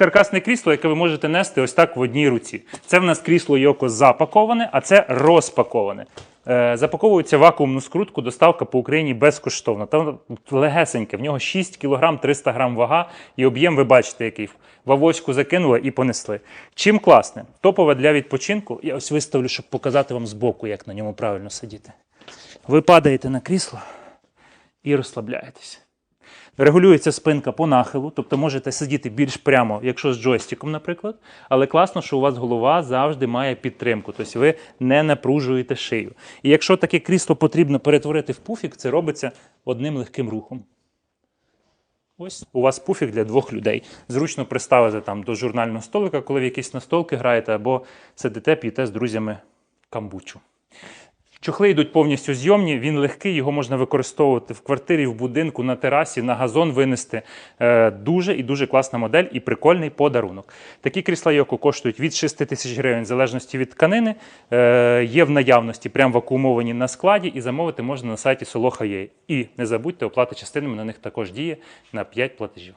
каркасне крісло, яке ви можете нести ось так в одній руці. Це в нас крісло Йоко запаковане, а це розпаковане. Е, Запаковується вакуумну скрутку, доставка по Україні безкоштовна. Там легесеньке, в нього 6 кг 300 г вага і об'єм, ви бачите, який. В авоську закинули і понесли. Чим класне? Топове для відпочинку. Я ось виставлю, щоб показати вам збоку, як на ньому правильно сидіти. Ви падаєте на крісло і розслабляєтесь. Регулюється спинка по нахилу, тобто можете сидіти більш прямо, якщо з джойстиком, наприклад. Але класно, що у вас голова завжди має підтримку, тобто ви не напружуєте шию. І якщо таке крісло потрібно перетворити в пуфік, це робиться одним легким рухом. Ось у вас пуфік для двох людей. Зручно приставити там до журнального столика, коли в якісь настолки граєте, або сидите, п'єте з друзями камбучу. Чохли йдуть повністю зйомні, він легкий, його можна використовувати в квартирі, в будинку, на терасі, на газон винести. Е, дуже і дуже класна модель і прикольний подарунок. Такі крісла Йоко коштують від 6 тисяч гривень, в залежності від тканини. Е, є в наявності, прям вакуумовані на складі, і замовити можна на сайті Soloha.ua. І не забудьте, оплата частинами на них також діє на 5 платежів.